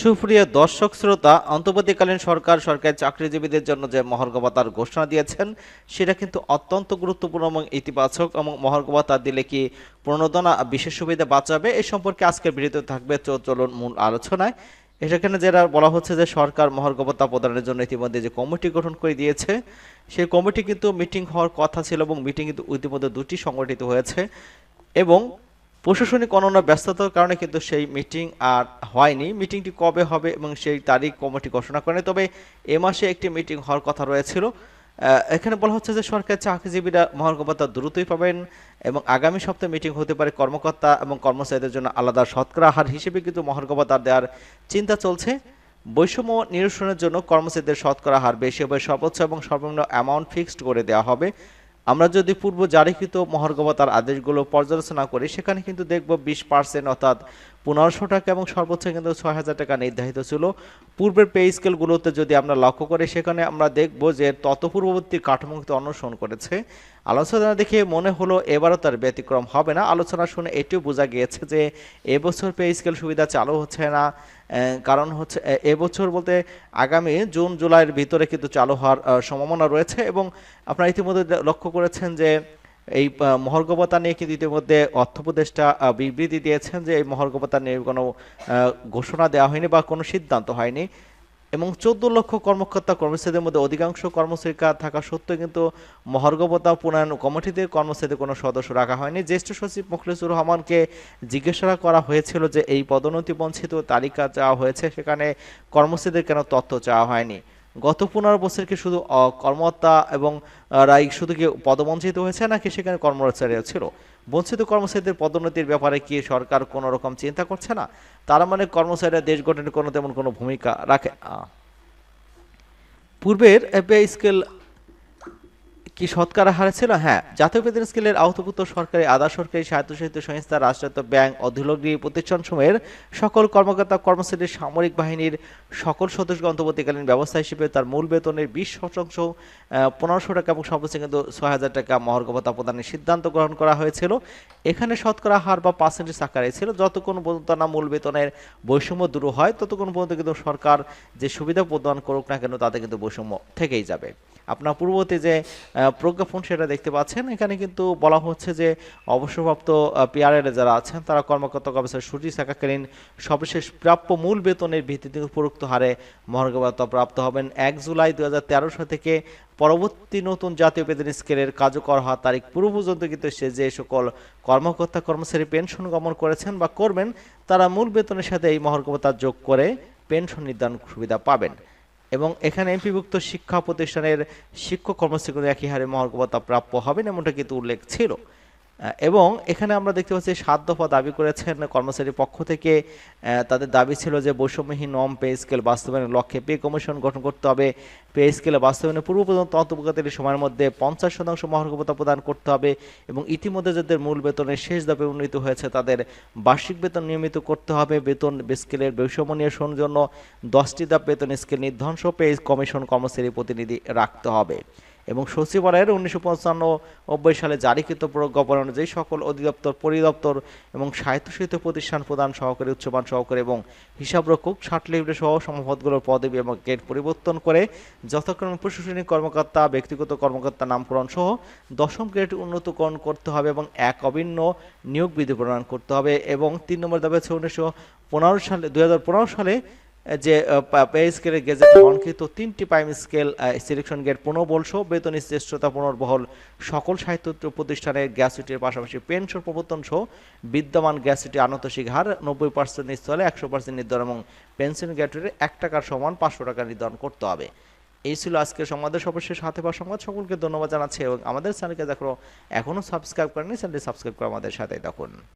সুপ্রিয় দর্শক শ্রোতা, অন্তর্বর্তীকালীন সরকার, সরকারি চাকরিজীবীদের জন্য যে মহার্ঘ ঘোষণা দিয়েছেন, সেটা কিন্তু অত্যন্ত গুরুত্বপূর্ণ এবং ইতিবাচক এবং মহার্ঘ দিলে কি প্রণোদনা বিশেষ সুবিধা বাঁচাবে? এ সম্পর্কে আজকের ভিডিওতে থাকবে চলুন মূল আলোচনায়। এখানে যেটা বলা হচ্ছে যে সরকার মহার্ঘ প্রদানের জন্য ইতিমধ্যে যে কমিটি গঠন করে দিয়েছে, সেই কমিটি কিন্তু মিটিং হওয়ার কথা ছিল এবং মিটিং কিন্তু ইতিমধ্যে দুটি সংগঠিত হয়েছে এবং প্রশাসনিক অনন্য ব্যস্ততার কারণে কিন্তু সেই মিটিং আর হয়নি। মিটিংটি কবে হবে এবং সেই তারিখ কমিটি ঘোষণা করেনি। তবে এ মাসে একটি মিটিং হওয়ার কথা রয়েছিল। এখানে বলা হচ্ছে যে সরকারি চাকরিজীবীরা মহার্ঘ দ্রুতই পাবেন এবং আগামী সপ্তাহে মিটিং হতে পারে কর্মকর্তা এবং কর্মচারীদের জন্য আলাদা শতকরা হার হিসেবে কিন্তু মহার্ঘভাতা দেওয়ার চিন্তা চলছে। বৈষম্য নিরসনের জন্য কর্মচারীদের শতকরা হার বেশি হবে। সর্বোচ্চ এবং সর্বনিম্ন অ্যামাউন্ট ফিক্সড করে দেওয়া হবে। আমরা যদি পূর্ব জারিকৃত মহার্ঘবতার আদেশগুলো পর্যালোচনা করি সেখানে কিন্তু দেখব বিশ পার্সেন্ট অর্থাৎ পনেরোশো টাকা এবং সর্বোচ্চ কিন্তু ছয় হাজার টাকা নির্ধারিত ছিল। পূর্বের পে স্কেলগুলোতে যদি আমরা লক্ষ্য করি, সেখানে আমরা দেখব যে তৎপূর্ববর্তী কাঠামো কিন্তু অনুসরণ করেছে। আলোচনা দেখে মনে হলো এবারও তার ব্যতিক্রম হবে না। আলোচনা শুনে এটিও বোঝা গিয়েছে যে এবছর পে স্কেল সুবিধা চালু হচ্ছে না। কারণ হচ্ছে এবছর বলতে আগামী জুন, জুলাইয়ের ভিতরে কিন্তু চালু হওয়ার সম্ভাবনা রয়েছে এবং আপনারা ইতিমধ্যে লক্ষ্য করেছেন যে এই আহ, মহার্ঘবতা নিয়ে কিন্তু ইতিমধ্যে অর্থ উপদেষ্টা বিবৃতি দিয়েছেন যে এই মহার্ঘবতা নিয়ে কোনো ঘোষণা দেওয়া হয়নি বা কোনো সিদ্ধান্ত হয়নি। এবং চোদ্দ লক্ষ কর্মকর্তা কর্মচারীদের মধ্যে অধিকাংশ কর্মচারীকা থাকা সত্ত্বেও কিন্তু মহার্ঘবতা প্রণয়ন কমিটিতে কর্মচারীদের কোনো সদস্য রাখা হয়নি। জ্যেষ্ঠ সচিব মুখলিসুর রহমানকে জিজ্ঞাসা করা হয়েছিল যে এই পদোন্নতি বঞ্চিত তালিকা চাওয়া হয়েছে সেখানে কর্মচারীদের কেন তথ্য চাওয়া হয়নি। গত পনেরো বছর কি শুধু কর্মতা এবং রাই শুধু কি পদবঞ্চিত হয়েছে নাকি সেখানে কর্মচারীরা ছিল? বঞ্চিত কর্মচারীদের পদোন্নতির ব্যাপারে কি সরকার কোনো রকম চিন্তা করছে না? তার মানে কর্মচারীরা দেশ গঠনে কোনো তেমন কোনো ভূমিকা রাখে পূর্বের পে স্কেল কি শতকরা হারে ছিল হ্যাঁ জাতীয় বেতন স্কেলের আওতাভুক্ত সরকারি, আধা সরকারি স্বায়ত্তশাসিত সংস্থা, রাষ্ট্রায়ত্ত ব্যাংক অধিলগ্নী প্রতিষ্ঠানসমূহের সকল কর্মকর্তা, কর্মচারী, সামরিক বাহিনীর সকল সদস্য অন্তর্বর্তীকালীন ব্যবস্থা হিসেবে তার মূল বেতনের বিশ শতাংশ পনেরোশো টাকা এবং সর্বোচ্চ কিন্তু ছয় হাজার টাকা মহার্ঘ ভাতা প্রদানের সিদ্ধান্ত গ্রহণ করা হয়েছিল। এখানে শতকরা হার বা পার্সেন্টেজ আকারে ছিল। যতক্ষণ পর্যন্ত না মূল বেতনের বৈষম্য দূর হয়, ততক্ষণ পর্যন্ত কিন্তু সরকার যে সুবিধা প্রদান করুক না কেন, তাতে কিন্তু বৈষম্য থেকেই যাবে। আপনার পূর্ববর্তী যে প্রজ্ঞাপন সেটা দেখতে পাচ্ছেন। এখানে কিন্তু বলা হচ্ছে যে অবসরপ্রাপ্ত পিআরএল যারা আছেন, তারা কর্মকর্তা কর্মচারী ছুটি থাকাকালীন সর্বশেষ প্রাপ্য মূল বেতনের ভিত্তিতে উপরোক্ত হারে মহার্গবাতা প্রাপ্ত হবেন। এক জুলাই দু সাল থেকে পরবর্তী নতুন জাতীয় বেতন স্কেলের কার্যকর হওয়ার তারিখ পূর্ব পর্যন্ত কিন্তু সে যে সকল কর্মকর্তা কর্মচারী পেনশন গমন করেছেন বা করবেন, তারা মূল বেতনের সাথে এই মহার্ঘ যোগ করে পেনশন নির্ধারণ সুবিধা পাবেন। এবং এখানে এমপিভুক্ত শিক্ষা প্রতিষ্ঠানের শিক্ষক কর্মসূচি একই হারে মহার্ঘ প্রাপ্য হবেন, এমনটা কিন্তু উল্লেখ ছিল। এবং এখানে আমরা দেখতে পাচ্ছি সাত দফা দাবি করেছেন কর্মচারীর পক্ষ থেকে। তাদের দাবি ছিল যে বৈষম্যহীন নম পে স্কেল বাস্তবায়নের লক্ষ্যে পে কমিশন গঠন করতে হবে। পে স্কেলে বাস্তবায়নের পূর্ব পর্যন্ত অন্তর্ভুক্তকারী সময়ের মধ্যে পঞ্চাশ শতাংশ মহার্ঘ প্রদান করতে হবে এবং ইতিমধ্যে যাদের মূল বেতনের শেষ ধাপে উন্নীত হয়েছে তাদের বার্ষিক বেতন নিয়মিত করতে হবে। বেতন স্কেলের বৈষম্য নিরসনের জন্য দশটি ধাপ বেতন স্কেল নির্ধারণ সহ পে কমিশন কর্মচারী প্রতিনিধি রাখতে হবে। এবং সচিবালয়ের উনিশশো পঁচানব্বই সালে জারিকৃত প্রজ্ঞাপন অনুযায়ী সকল অধিদপ্তর, পরিদপ্তর এবং স্বায়ত্তশাসিত প্রতিষ্ঠান প্রধান সহকারী, উচ্চমান সহকারী এবং হিসাবরক্ষক ষাটলিপিড সহ সমপদগুলোর পদবি এবং গেট পরিবর্তন করে যথাক্রমে প্রশাসনিক কর্মকর্তা, ব্যক্তিগত কর্মকর্তা নামকরণ সহ দশম গ্রেড উন্নতকরণ করতে হবে এবং এক অভিন্ন নিয়োগ বিধি প্রণয়ন করতে হবে এবং তিন নম্বর দাবি হচ্ছে উনিশশো পনেরো সালে দু হাজার পনেরো সালে যে পে স্কেলের গেজেট অঙ্কিত তিনটি প্রাইম স্কেল সিলেকশন গেট পুনর্বল বেতন শ্রেষ্ঠতা পুনর্বহল সকল সাহিত্য প্রতিষ্ঠানের গ্যাসুটির পাশাপাশি পেনশন প্রবর্তন সহ বিদ্যমান গ্যাসুটি আনতোষিক হার নব্বই পার্সেন্ট স্থলে একশো পার্সেন্ট নির্ধারণ এবং পেনশন গ্যাসুটির এক টাকার সমান পাঁচশো টাকা নির্ধারণ করতে হবে। এই ছিল আজকের সংবাদের সর্বশেষ হাতে পাওয়া সংবাদ। সকলকে ধন্যবাদ জানাচ্ছি এবং আমাদের চ্যানেলকে দেখো এখনও সাবস্ক্রাইব করেনি চ্যানেলটি সাবস্ক্রাইব করে আমাদের সাথে দেখুন